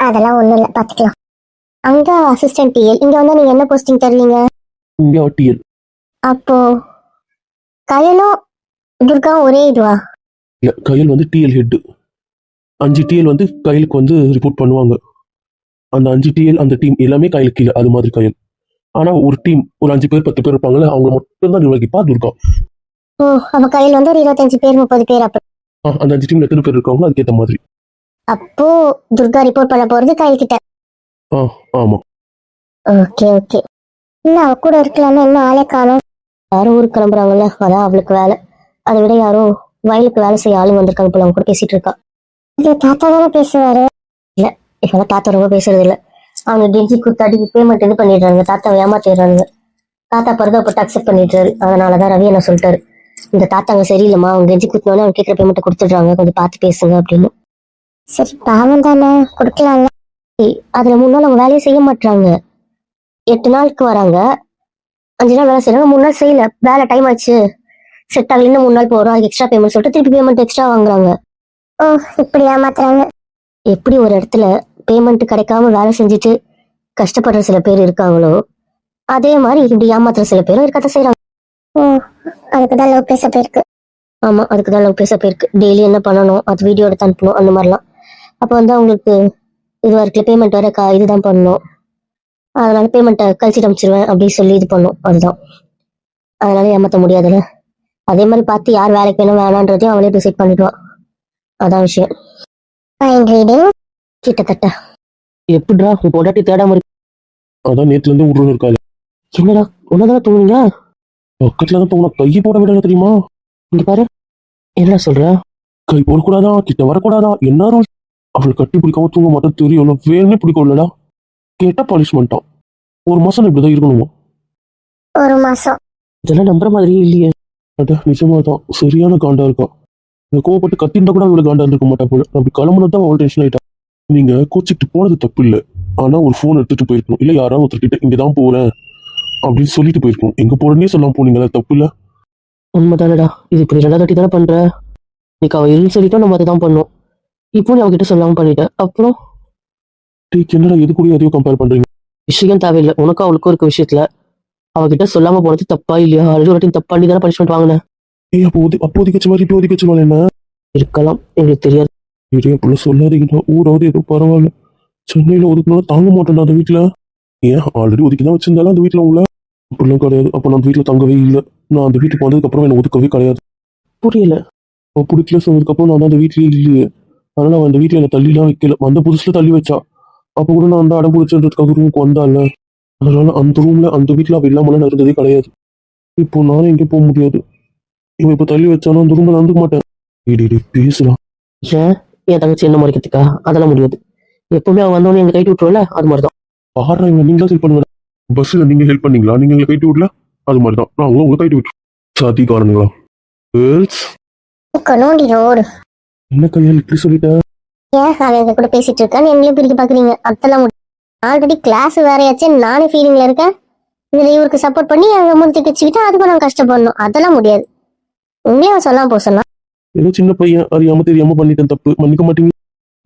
அதெல்லாம் ஒண்ணும் இல்லை. பார்த்துக்கலாம் அங்க அசிஸ்டன்ட் டிஎல் இங்க வந்து நீங்க என்ன போஸ்டிங் தருவீங்க? இங்கே டிஎல் அப்போ கயலும் துர்காவும் ஒரே இதுவா? இல்லை கையில் வந்து டிஎல் ஹெட் அஞ்சு டிஎல் வந்து கைலுக்கு வந்து ரிப்போர்ட் பண்ணுவாங்க. அந்த அஞ்சு டிஎல் அந்த டீம் எல்லாமே கையில் கீழே அது மாதிரி கையில். ஆனால் ஒரு டீம் ஒரு அஞ்சு பேர் பத்து பேர் இருப்பாங்கல்ல அவங்க மட்டும் தான் நிர்வகிப்பா துர்கா. ஓ அப்ப கையில் வந்து ஒரு இருபத்தஞ்சு பேர் முப்பது பேர் அப்ப. ஆ, அந்த அஞ்சு டீம்ல எத்தனை பேர் இருக்காங்களோ அதுக்கேற்ற மாதிரி. அப்போ துர்கா ரிப்போர்ட் பண்ண போறது கையில் கிட்ட. ஆ ஆமாம் ஓகே ஓகே. இன்னும் அவ கூட இருக்கலாம்னு இன்னும் ஆளே காணும். யாரும் ஊருக்கு கிளம்புறாங்கல்ல அதான் அவளுக்கு வேலை. அதை விட யாரோ வயலுக்கு வேலை செய்ய ஆளுங்க வந்திருக்காங்க போல அவங்க கூட பேசிட்டு இருக்கா. இது தாத்தா தானே பேசுவாரு? இப்பெல்லாம் தாத்தா ரொம்ப பேசுறது இல்ல. அவங்க கெஞ்சி குத்தாடி பேமெண்ட் இது பண்ணிடுறாங்க தாத்தாவை ஏமாத்திடுறாங்க தாத்தா பருதப்பட்டு அக்செப்ட் பண்ணிடுறாரு. அதனாலதான் ரவி என்ன சொல்லிட்டாரு. இந்த தாத்தாங்க சரியில்லைம்மா அவங்க கெஞ்சி குத்தினோடனே அவங்க கேட்குற பேமெண்ட்டை கொடுத்துடுறாங்க கொஞ்சம் பார்த்து பேசுங்க அப்படின்னு. சரி பாவம் தானே கொடுக்கலாம்ல. அதுல மூணு நாள் அவங்க வேலையை செய்ய மாட்டாங்க எட்டு நாளுக்கு வராங்க. அஞ்சு நாள் வேலை செய்யறாங்க மூணு நாள் செய்யல. வேலை டைம் ஆச்சு. செட் ஆகல. மூணு நாள் போறோம். அதுக்கு எக்ஸ்ட்ரா பேமெண்ட் சொல்லிட்டு திருப்பி பேமெண்ட் எக்ஸ்ட்ரா வாங்குறாங்க. ஓ இப்படி ஏமாத்துறாங்க. எப்படி ஒரு இடத்துல பேமெண்ட் கிடைக்காம வேலை செஞ்சுட்டு கஷ்டப்படுற சில பேர் இருக்காங்களோ அதே மாதிரி இப்படி ஏமாத்துற சில பேரும் இருக்கத்தான் செய்றாங்க. ஓ அதுக்கு தான் லவ் பேச போயிருக்கு. ஆமா அதுக்கு தான் லவ் பேச போயிருக்கு. டெய்லி என்ன பண்ணணும்? அது வீடியோ எடுத்து அனுப்பணும். அந்த மாதிரிலாம். அப்போ வந்து அவங்களுக்கு இதுவா இருக்குல்ல பேமெண்ட் வர இதுதான் பண்ணணும். அதனால பேமெண்ட்டை கழிச்சிட்டு அனுப்பிச்சிருவேன் அப்படின்னு சொல்லி இது பண்ணும். அதுதான். அதனால ஏமாத்த முடியாதுல்ல. அதே மாதிரி பார்த்து யார் வேலைக்கு வேணும் வேணான்றதையும் அவளே டிசைட் பண்ணிடுவான் அதான் விஷயம். ஃபைன் ரீடிங் கிட்டத்தட்ட. எப்படிடா? உன் பொண்டாட்டி தேடாம இருக்கு. அதான் நேத்துல இருந்து உருன்னு இருக்காது என்னடா? உன்னதான தூங்குனீங்க? பக்கத்துல தான் தூங்கினா கையை போட விடல தெரியுமா? இங்க பாரு. என்ன சொல்ற? கை போடக்கூடாதா? கிட்ட வரக்கூடாதா? என்ன ரூல் அவளை கட்டி பிடிக்காம தூங்க மாட்டேன் தெரியும். வேணும்னே பிடிக்கலடா கேட்டா பனிஷ்மெண்டா ஒரு மாசம் இப்படிதான் இருக்கணுமா? ஒரு மாசம். இதெல்லாம் நம்புற மாதிரியே இல்லையே. அட நிஜமா தான் சரியான காண்டா இருக்கா. இந்த கோவப்பட்டு கத்திருந்தா கூட அவளை காண்டா இருக்க மாட்டா போல. அப்படி கிளம்புனது தான் அவள் டென்ஷன் ஆயிட்டா நீங்க கோச்சிட்டு போனது தப்பு இல்ல. ஆனா ஒரு ஃபோன் எடுத்துட்டு போயிருக்கணும். இல்ல யாராவது ஒருத்தர்கிட்ட இங்கதான் போறேன் அப்படின்னு சொல்லிட்டு போயிருக்கணும். எங்க போறேன்னே சொல்லாம போனீங்களா? தப்பு இல்ல. உண்மைதானடா. இது இப்படி ரெண்டாவது வாட்டி தானே பண்ற? நீக்கு அவ இருன்னு சொல்லிட்டோம் நம்ம அதை தான் பண்ணோம். இப்போ நீ அவகிட்ட சொல்லாம பண்ணிட்ட. அப்புறம்? டேய் என்னடா எது கூட எதையோ கம்பேர் பண்றீங்க? விஷயம் தேவையில்லை. உனக்கும் அவளுக்கும் இருக்க விஷயத்துல அவகிட்ட சொல்லாம போனது தப்பா இல்லையா? ஆல்ரெடி ஒரு வாட்டி தப்பா தானே பனிஷ்மெண்ட் வாங்கின. ஏய் அப்போ அப்போ ஒதுக்கச்ச மாதிரி இப்போ ஒதுக்கச்ச மாதிரி என்ன? இருக்கலாம். எங்களுக்கு தெரியாது. இதே போல சொல்லாதீங்கடா ஊராவது ஏதோ பரவாயில்ல. சென்னையில ஒதுக்குனாலும் தாங்க மாட்டேன்டா அந்த வீட்டுல ஏன்? ஆல்ரெடி ஒதுக்கி தான் வச்சிருந்தாலும் அந்த வீட்டுல உங்களை அப்படிலாம் கிடையாது. அப்போ நான் அந்த வீட்டுல தங்கவே இல்லை. நான் அந்த வீட்டுக்கு வந்ததுக்கு அப்புறம் என்ன ஒதுக்கவே கிடையாது. புரியல. அவ பிடிக்கல சொன்னதுக்கு அப்புறம் நான் அந்த வீட்லயே இல்லையே. அதனால அவன் அந்த வீட்டுல என்ன தள்ளிலாம் வைக்கல. வந்த புதுசுல தள்ளி வச்சா. அப்ப கூட நான் அந்த அடம் பிடிச்சதுக்காக ரூமுக்கு வந்தால அதனால அந்த ரூம்ல அந்த வீட்டுல அவ இல்லாமல நான் இருந்ததே கிடையாது. இப்போ நானும் எங்கேயும் போக முடியாது. இவன் இப்போ தள்ளி வச்சாலும் அந்த ரூம்ல நடந்துக்க மாட்டேன். இடி பேசலாம் ஏன் என் தங்கச்சி என்ன மறைக்கிறதுக்கா? அதெல்லாம் முடியாது. எப்பவுமே அவன் வந்தவொடனே எங்க கைட்டு விட்டுருவல அது மாதிரிதான். பாடுறா இவங்க நீங்களா ஹெல்ப் பண்ணுங்க பஸ்ல நீங்க ஹெல்ப் பண்ணீங்களா? நீங்க எங்களை கைட்டு விடல? அது மாதிரி தான் நாங்களும் உங்களை கைட்டு விட்டுருவோம். சாதி காரணங்களா கேர்ள்ஸ் என்ன கையால் இப்படி சொல்லிட்டேன் ஏன் அவன் எங்க கூட பேசிட்டு இருக்கான்னு எங்களையும் பிரிக்க பாக்குறீங்க? அதெல்லாம் ஆல்ரெடி கிளாஸ் வேறையாச்சு நானே ஃபீலிங்ல இருக்கேன். இதுல இவருக்கு சப்போர்ட் பண்ணி அங்க முழுத்தி வச்சுக்கிட்டா அதுக்கும் நான் கஷ்டப்படணும். அதெல்லாம் முடியாது. உண்மையா அவன் சொல்லாம போக சொன்னா ஏதோ சின்ன பையன் அறியாம தெரியாம பண்ணிட்டேன் தப்பு. மன்னிக்க மாட்டீங்க.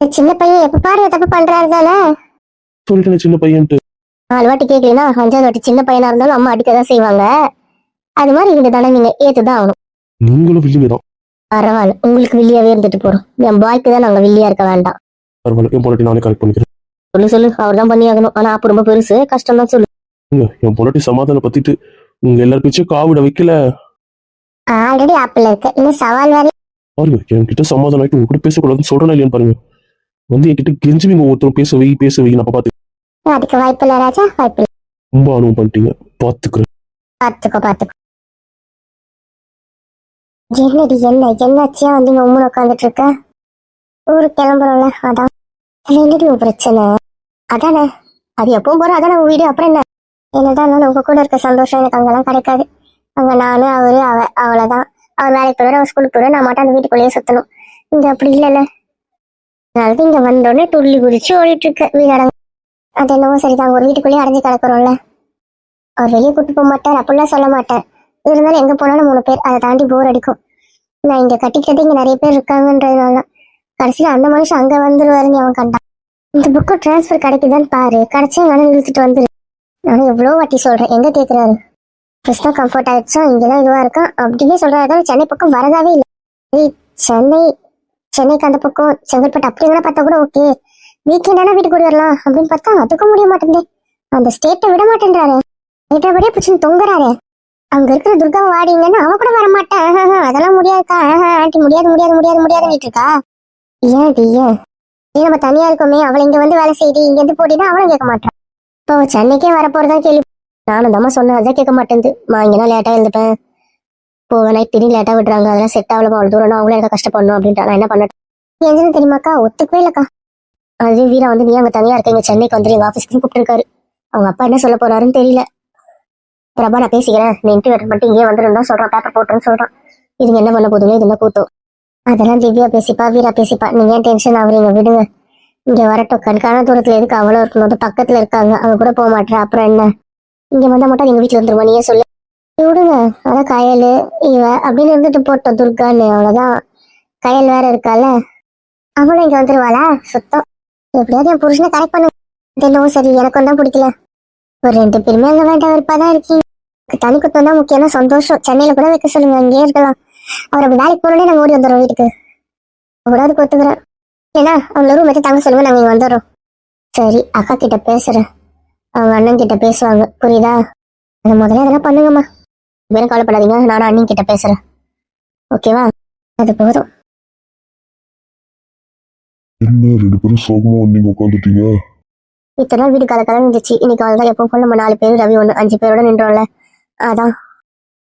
சின்ன பையன் எப்ப பாரு தப்பு பண்றாரு தானே? சொல்லிட்டேன் சின்ன பையன்ட்டு. நாலு வாட்டி கேட்கலனா அஞ்சாவது வாட்டி சின்ன பையனா இருந்தாலும் அம்மா அடிக்க தான் செய்வாங்க. அது மாதிரி இந்த தடவை நீங்க ஏத்துதான் ஆகணும். நீங்களும் வில்லிங்க தான். பரவாயில்ல. உங்களுக்கு வில்லியாவே இருந்துட்டு போறோம். என் பாய்க்கு தான் நாங்க வில்லியா இருக்க வேண்டாம். பரவாயில்ல. என் பொண்டாட்டி நானே கரெக்ட் பண்ணிக்கிறேன். சொல்லு சொல்லு. அவர் தான் பண்ணி ஆகணும் ஆனா அப்ப ரொம்ப பெருசு. கஷ்டம் தான் சொல்லு என் பொண்டாட்டி சமாதானம் பத்திட்டு உங்க எல்லார் பேச்சும் காவிட வைக்கல. ஆல்ரெடி ஆப்பிள் இருக்கு. இன்னும் சவால் வேற. பாருங்க என்கிட்ட சமாதானம் ஆயிட்டு உங்க கூட பேசக்கூடாதுன்னு சொல்றேன் இல்லையான்னு பாருங்க. வந்து என்கிட்ட கெஞ்சுவீங்க ஒருத்தரும் பேச வை பேச வை நான் பார்த்து அதுக்கு வாய்ப்பு இல்ல ராஜா வாய்ப்பு இல்ல ரொம்ப அனுபவம் பண்ணிட்டீங்க. பாத்துக்கிறேன். பாத்துக்கோ பாத்துக்கோ. என்னடி என்ன என்னாச்சியா வந்து இங்க உம்முன்னு உட்காந்துட்டு இருக்க ஊருக்கு கிளம்புறோம்ல அதான். என்னடி உன் பிரச்சனை? அதானே? அது எப்பவும் போற அதானே உன் வீடு அப்புறம் என்ன? என்னதான் இருந்தாலும் உங்க கூட இருக்க சந்தோஷம் எனக்கு அங்கெல்லாம் கிடைக்காது. அங்க நானு அவரு அவ அவ்வளவுதான். அவர் வேலைக்கு போயிடும் அவர் ஸ்கூலுக்கு போயிடும் நான் மட்டும் அந்த வீட்டுக்குள்ளேயே சுத்தணும். இங்க அப்படி இல்லைல்ல. அதனால இங்க வந்தோடனே துள்ளி குதிச்சு ஓடிட்டு இருக்க வீடு அடங்க. அது என்னவோ சரிதான் ஒரு வீட்டுக்குள்ளேயே அடைஞ்சு கிடக்குறோம்ல. அவர் வெளியே கூட்டு போக மாட்டார் அப்படிலாம் சொல்ல மாட்டேன் இருந்தாலும் எங்க போனாலும் மூணு பேர் அதை தாண்டி போர் அடிக்கும். நான் இங்க கட்டிக்கிறது இங்க நிறைய பேர் இருக்காங்கன்றதுனால தான். கடைசியில அந்த மனுஷன் அங்க வந்துருவாருன்னு அவன் கண்டான் இந்த புக்கு டிரான்ஸ்ஃபர் கிடைக்குதான்னு பாரு. கிடைச்சா வேணும் இழுத்துட்டு வந்துரு. நானும் எவ்வளோ வாட்டி சொல்றேன். எங்க கேட்குறாரு ஃபர்ஸ்ட் தான் கம்ஃபர்ட் ஆயிடுச்சா இங்கதான் இதுவாக இருக்கான். அப்படின்னு சொல்றாரு. சென்னை பக்கம் வரதாவே இல்லை. சென்னை சென்னைக்கு அந்த பக்கம் செங்கல்பட்டு அப்படிங்கிற பார்த்தா கூட ஓகே வீக்கெண்டானா வீட்டுக்கு ஓடி வரலாம் அப்படின்னு பார்த்தா அதுக்கும் முடிய மாட்டேங்குது. அந்த ஸ்டேட்டை விட மாட்டேன்றாரு. நேற்றபடியே பிடிச்சின்னு தொங்குறாரு. அங்க இருக்கிற துர்கா வாடிங்கன்னா அவ கூட வர மாட்டேன் அதெல்லாம் முடியாதுக்கா. ஆண்டி முடியாது முடியாது முடியாது முடியாதுன்னு இருக்கா ஏன் டி ஏன்? நம்ம தனியா இருக்கோமே அவளை இங்க வந்து வேலை செய்து இங்க இருந்து போட்டினா அவளும் கேட்க மாட்டான் இப்போ சென்னைக்கே வரப்போறதா கேள்வி. நானும் தாம்மா சொன்னேன் அதான் கேட்க மாட்டேங்குது மா இங்கன்னா லேட்டா எழுந்துப்பேன். போவேன் நைட் திடீர் லேட்டா விடுறாங்க அதெல்லாம் செட் ஆகல அவ்வளவு தூரம் அவங்களும் எனக்கு கஷ்டப்படணும் அப்படின்ட்டு. நான் என்ன பண்ணட்டும் எதுன்னு தெரியுமாக்கா ஒத்துக்கவே இல்லக்கா. அதுவே வீரா வந்து நீ அங்க தனியா இருக்க இங்க சென்னைக்கு வந்து எங்க ஆஃபீஸ்க்கு கூப்பிட்டுருக்காரு. அவங்க அப்பா என்ன சொல்ல போறாருன்னு தெரியல. பிரபா நான் பேசிக்கிறேன். நீ இன்டர்வியூ மட்டும் இங்கே வந்துருந்தா தான் சொல்றான் பேப்பர் போட்டுருன்னு சொல்றான். இதுங்க என்ன பண்ண போதுங்க? இது என்ன கூட்டம் அதெல்லாம் திவ்யா பேசிப்பா வீரா பேசிப்பா. நீங்க ஏன் டென்ஷன் ஆகுறீங்க? விடுங்க. இங்க வரட்டும். கண்காண தூரத்துல எதுக்கு அவ்வளோ இருக்கணும்? அது பக்கத்துல இருக்காங்க. அவங்க கூட போக மாட்டேன் அப்புறம் என்ன? இங்க வந்தா மட்டும் எங்க வீட்டுல வந்துருவோம் நீயே சொல்லு. விடுங்க. அதான் கயல் இவ அப்படின்னு இருந்துட்டு போட்டோம் துர்கான்னு. அவ்வளவுதான். கயல் வேற இருக்கால. அவளும் இங்க வந்துருவாளா? சுத்தம். எப்படியாவது என் புருஷனை கரெக்ட் பண்ணு. என்னவோ சரி எனக்கும் தான் பிடிக்கல. ஒரு ரெண்டு பேருமே அங்க வேண்டாம் இருப்பாதான் இருக்கீங்க. எனக்கு தனி முக்கியமான சந்தோஷம். சென்னையில கூட வைக்க சொல்லுங்க அங்கேயே இருக்கலாம். அவர் அப்படி வேலைக்கு போனோடனே நாங்க ஓடி வந்துடுறோம் வீட்டுக்கு. கூட அதுக்கு ஒத்துக்கிறேன். ஏன்னா அவங்க ரூம் எடுத்து தங்க சொல்லுங்க நாங்க இங்க வந்துடுறோம். சரி அக்கா கிட்ட பேசுறேன். அவங்க அண்ணன் கிட்ட பேசுவாங்க. புரியுதா? அந்த முதல்ல அதெல்லாம் பண்ணுங்கம்மா. வேற கவலைப்படாதீங்க நானும் அண்ணன் கிட்ட பேசுறேன். ஓகேவா? அது போதும். என்ன ரெண்டு பேரும் சோகமா வந்தீங்க உட்காந்துட்டீங்க இத்தனை நாள் வீடு கதை இருந்துச்சு. இன்னைக்கு அவ்வளவுதான் எப்போ நம்ம நாலு பேர் ரவி ஒண்ணு அஞ்சு பேரோட நின்றோம்ல. அதான்.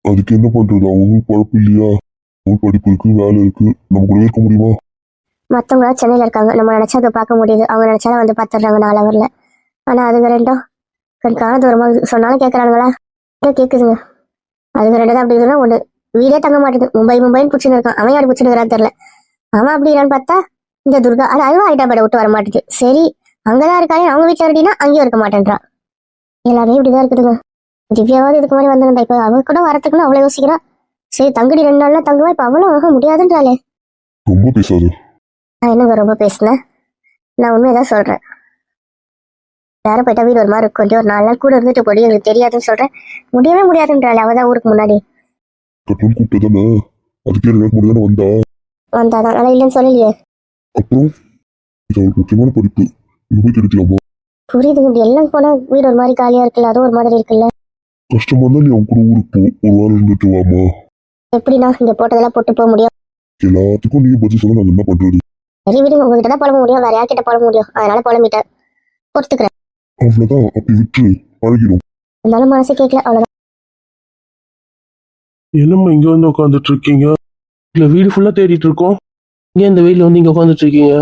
அதுக்கு என்ன பண்றது? அவங்களுக்கு குழப்பம் இல்லையா? அவங்க படிப்பு இருக்கு வேலை இருக்கு. நம்ம கூட இருக்க முடியுமா? மத்தவங்க சென்னையில இருக்காங்க. நம்ம நினைச்சா அதை பார்க்க முடியுது. அவங்க நினைச்சாலும் வந்து பார்த்துடுறாங்க நாலு ஹவர்ல ஆனா அதுங்க ரெண்டும் கண்காண தூரமா இருக்குது. சொன்னாலும் கேட்கறாங்களா ஏதோ கேக்குதுங்க. அதுங்க ரெண்டு தான் அப்படி இருக்குன்னா ஒண்ணு வீடே தங்க மாட்டேது. மும்பை மும்பைன்னு பிடிச்சின்னு இருக்கான். அவன் யாரு பிடிச்சின்னு தெரியல. அவன் அப்படிறான்னு பார்த்தா இந்த துர்கா அது அதுவும் ஹைதராபாடை விட்டு வர மாட்டேது சரி அங்கதான் இருக்காங்க அவங்க வீட்டுல அப்படின்னா அங்கேயும் இருக்க மாட்டேன்றா எல்லாமே இப்படிதான் இருக்குதுங்க. திவ்யாவது இதுக்கு மாதிரி வந்திருந்தா இப்ப அவ கூட வரத்துக்குன்னு அவ்வளவு யோசிக்கிறா. சரி தங்கடி ரெண்டு நாள்ல தங்குவா இப்ப அவளும் ஆக முடியாதுன்றாளே. ரொம்ப பேசாத. நான் என்னங்க ரொம்ப பேசினேன் நான் உண்மையதான் சொல்றேன். யாரும் போயிட்டா வீடு ஒரு மாதிரி இருக்கும். கொஞ்சம் ஒரு நாலு நாள் கூட இருந்துட்டு போடி எனக்கு தெரியாதுன்னு சொல்றேன். முடியவே முடியாதுன்றாள் அவதான் ஊருக்கு முன்னாடி. கட்டணும் கூப்பிட்டு தானே? அதுக்கே ரெண்டு நாள் வந்தா? வந்தாதான் ஆனா இல்லைன்னு சொல்லலையே. அப்புறம்? இது அவளுக்கு முக்கியமான படிப்பு. இது போய் கிடைக்கலாமா புரியுதுங்க இப்படி எல்லாம் போனா வீடு ஒரு மாதிரி காலியா இருக்குல்ல அதுவும் ஒரு மாதிரி இருக்குல்ல. கஷ்டமா இருந்தா நீ அவங்க கூட ஊருக்கு போ ஒரு வாரம் இருந்துட்டு வாமா எப்படின்னா இங்க போட்டதெல்லாம் போட்டு போக முடியும்? எல்லாத்துக்கும் நீ பதில் சொல்ல நாங்க என்ன பண்றது? சரி விடுங்க உங்ககிட்ட தான் புலம்ப முடியும் வேற யார்கிட்ட புலம்ப முடியும்? அதனால புலம்பிட்டேன் பொறுத்துக்கிறேன். அவ்வளவுதான் அப்படி விட்டு பழகிடும் இருந்தாலும் மனசு கேட்கல அவ்வளவுதான். என்னம்மா இங்க வந்து உட்காந்துட்டு இருக்கீங்க? இல்ல வீடு ஃபுல்லா தேடிட்டு இருக்கோம். ஏன் இந்த வெயில வந்து இங்க உட்காந்துட்டு இருக்கீங்க?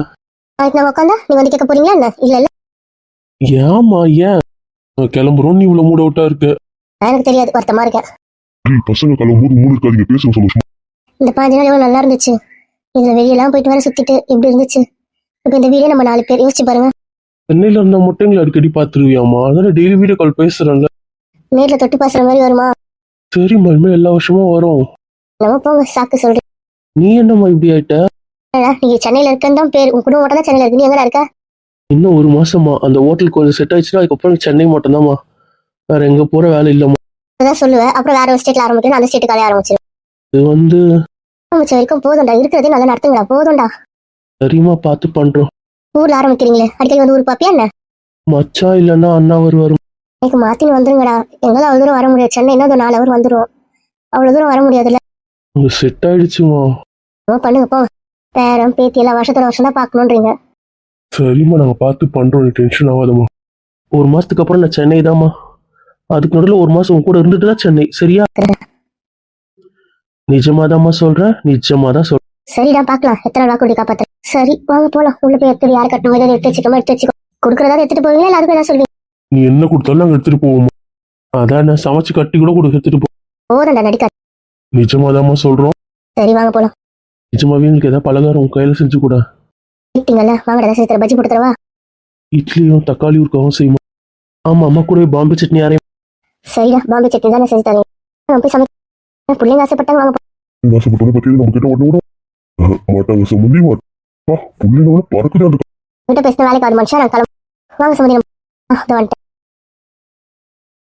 அதுக்கு நான் உட்காந்தா நீங்க வந்து கேட்க போறீங்களா என்ன? இல்ல இல்ல. ஏம்மா ஏன்? நான் கிளம்புறோம் நீ இவ்வளவு மூட் அவுட்டா இருக்க. எனக்கு தெரியாது வருத்தமா இருக்கேன். டேய், பசங்க கிளம்பும்போது மூணு இருக்காதீங்க பேசுங்க சந்தோஷமா இந்த பாஞ்சு நாள் எவ்வளவு நல்லா இருந்துச்சு. இதுல வெளியெல்லாம் போயிட்டு வர சுத்திட்டு எப்படி இருந்துச்சு? இப்ப இந்த வீடியோ நம்ம நாலு பேர் யோசிச்சு பாருங்க. சென்னையில இருந்தா மட்டும் எங்களை அடிக்கடி பாத்துருவியாமா அதான டெய்லி வீடியோ கால் பேசுறேன்ல. நேர்ல தொட்டு பேசுற மாதிரி வருமா? சரிம்மா இனிமே எல்லா வருஷமும் வரும். நம்ம போங்க சாக்கு சொல்றேன். நீ என்னம்மா இப்படி ஆயிட்ட? நீங்க சென்னையில இருக்கன்னு தான் பேர். உங்க குடும்பம் மட்டும் தான் சென்னையில இருக்கு. நீ எங்கடா இருக்க? இன்னும் ஒரு மாசமா அந்த ஹோட்டல் கொஞ்சம் செட் ஆயிடுச்சுன்னா அதுக்கப்புறம் சென்னை மட்டும்தாம்மா. வேற எங்க போற வேலை இல்லம்மா அதான் சொல்லுவேன். அப்புறம் வேற ஒரு ஸ்டேட்ல ஆரம்பிக்கணும். அந்த ஸ்டேட்டுக்கு அலைய ஆரம்பிச்சிடும் இது வந்து ஆரம்பிச்ச வரைக்கும் போதும்டா. இருக்கிறதே நல்லா நடத்துங்கடா. போதும்டா. சரிம்மா பார்த்து பண்றோம். ஊர்ல ஆரம்பிக்கிறீங்களே. அடிக்கடி வந்து ஊர் பாப்பியா என்ன? மச்சான் இல்லைன்னா அண்ணா வருவாரு எனக்கு மாத்தின்னு வந்துருங்கடா. எங்களால அவ்வளவு தூரம் வர முடியாது. சென்னை இன்னும் ஒரு நாலு ஹவர் வந்துரும். அவ்வளவு தூரம் வர முடியாதுல்ல. அங்க செட் ஆயிடுச்சுமா. நம்ம பண்ணுங்க போ. பேரம் பேத்தி எல்லாம் வருஷத்தோட வருஷம் தான் பாக்கணும்ன்றீங்க சரிம்மா நாங்க பார்த்து பண்றோம். நீ டென்ஷன் ஆகாதம்மா. ஒரு மாசத்துக்கு அப்புறம் நான் சென்னை தாம்மா அதுக்கு நடுவில் ஒரு மாசம் உன் கூட இருந்துட்டு தான் சென்னை. சரியா? நிஜமாதாம்மா சொல்றேன் நிஜமா தான் சொல்றேன் சரிடா பாக்கலாம். எத்தனை நாள் வாக்குறுதி காப்பாத்த சரி வாங்க போலாம். உள்ள போய் எடுத்து யார் கட்டணும்? எதாவது எடுத்து வச்சுக்கமா? எடுத்து வச்சுக்கோ. கொடுக்கறதா எடுத்துட்டு போவீங்களா? இல்ல அதுக்கு என்ன சொல்வீங்க நீ என்ன கொடுத்தாலும் நாங்க எடுத்துட்டு போவோம் அதான் நான் சமைச்சு கட்டி கூட கொடு எடுத்துட்டு போ போதண்டா நடிக்காது. நிஜமாதாம்மா சொல்றோம். சரி வாங்க போலாம். நிஜமாவே எனக்கு ஏதாவது பலகாரம் உன் கையில செஞ்சு கூட. கேட்டீங்கல்ல வாங்கடா சேர்த்து பஜ்ஜி போட்டு தரவா இட்லியும் தக்காளி ஊருக்காவும் செய்யுமா ஆமா அம்மா கூட பாம்பே சட்னி அரையும் சரிடா பாம்பே சட்னி தானே செஞ்சு தரேன் நான் போய் சமைக்க பிள்ளைங்க ஆசைப்பட்டாங்க வாங்க நீங்க ஆசைப்பட்டோட பத்தி நம்ம கிட்ட அஹ், மாட்டாங்க சம்பந்தி மாட்டா. புள்ளினோட பறக்குது அந்த கிட்ட பேசின வேலைக்கு அது மனுஷன் நான் கிளம்ப வாங்க சம்மதி வந்துட்டேன்.